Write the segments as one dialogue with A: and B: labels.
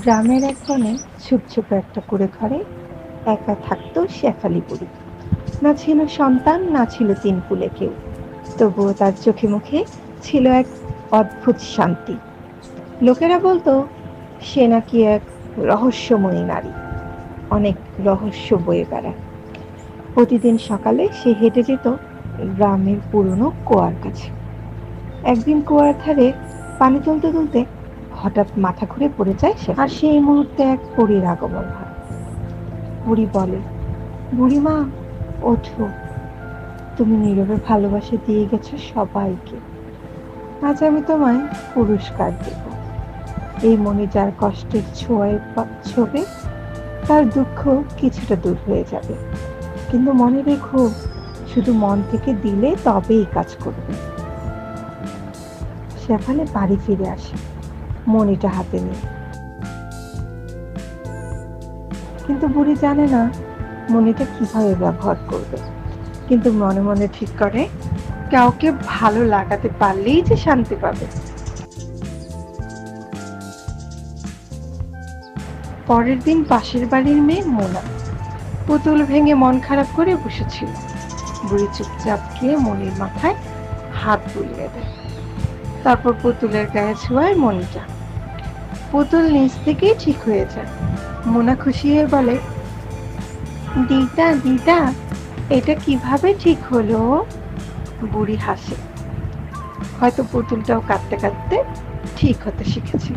A: গ্রামের এক বনে ছোপ ছোপ একটা কুড়ে ঘরে একা থাকতো শেফালি বুড়ি। না ছিল সন্তান, না ছিল তিন কুলে কেউ। তবুও তার চোখে মুখে ছিল এক অদ্ভুত শান্তি। লোকেরা বলতো, সে নাকি এক রহস্যময়ী নারী। অনেক রহস্য বয়ে বেড়ায়। প্রতিদিন সকালে সে হেঁটে যেত গ্রামের পুরনো কুয়ার কাছে। একদিন কুয়ার ধারে পানি তুলতে তুলতে হঠাৎ মাথা ঘুরে পড়ে যায় সে। আর সেই মুহূর্তে এক পরীর আগমন হয়। বুড়ি বলে, বুড়িমা, ওঠো। তুমি নীরবে ভালোবাসা দিয়ে গেছো সবাইকে। আজ আমি তোমায় পুরস্কার দেব। এই মনে যার কষ্টের ছোঁয়ায় ছোবে, তার দুঃখ কিছুটা দূর হয়ে যাবে। কিন্তু মনে রেখো, শুধু মন থেকে দিলে তবেই কাজ করবে। সেখানে বাড়ি ফিরে আসে। মনিটা হাতে নিয়ে। কিন্তু বুড়ি জানে না মনিটা কীভাবে ব্যবহার করবে। কিন্তু মনে মনে ঠিক করে, কাউকে ভালো লাগাতে পারলেই যে শান্তি পাবে। পরের দিন পাশের বাড়ির মেয়ে মোনা পুতুল ভেঙে মন খারাপ করে বসেছিল। বুড়ি চুপচাপ গিয়ে মনির মাথায় হাত বুলিয়ে দেয়। তারপর পুতুলের গায়ে ছোঁয়ায় মনিটা পুতুল নিচ থেকেই ঠিক হয়ে যায় মোনা খুশি হয়ে বলে, দিদা দিদা, এটা কীভাবে ঠিক হলো? বুড়ি হাসে। হয়তো পুতুলটাও কাঁদতে কাঁদতে ঠিক হতে শিখেছে।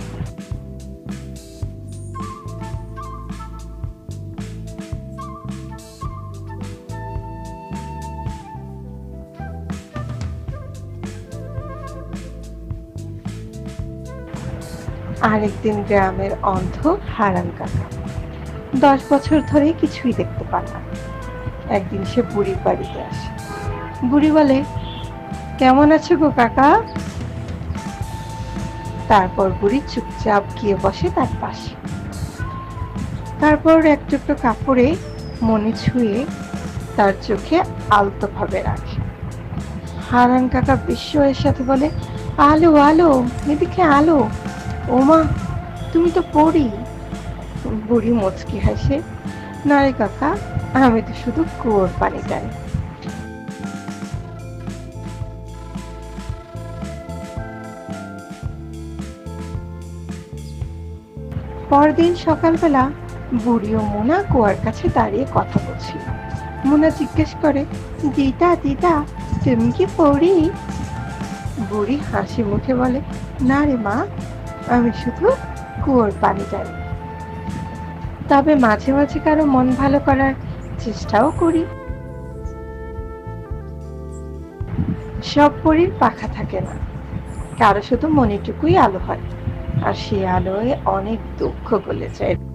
A: আরেকদিন গ্রামের অন্ধ হারান কাকা। দশ বছর ধরে কিছুই দেখতে পান না। একদিন সে বুড়ির বাড়িতে আসে। বুড়ি বলে, কেমন আছো গো কাকা? তারপর বুড়ি চুপচাপ গিয়ে বসে তার পাশে। তারপর এক টুকরো কাপড়ে মনে ছুঁয়ে তার চোখে আলতো ভাবে রাখে। হারান কাকা বিস্ময়ের সাথে বলে, আলো আলো, এদিকে আলো। ওমা, তুমি তো পড়ি বুড়ি মুচকি হাসে না রে কাকা, আমি তো শুধু কুয়োর পানি টানি পরদিন সকালবেলা বুড়ি ও মোনা কুয়ার কাছে দাঁড়িয়ে কথা বলছিল। মোনা জিজ্ঞেস করে, দিদা দিদা, তুমি কি পড়ি বুড়ি হাসি মুখে বলে, না রে মা আমি শুধু কুয়োর পানি জানি। তবে মাঝে মাঝে কারও মন ভালো করার চেষ্টাও করি। সব পরীর পাখা থাকে না। কারও শুধু মনেটুকুই আলো হয়, আর সে আলোয় অনেক দুঃখ গলে যায়।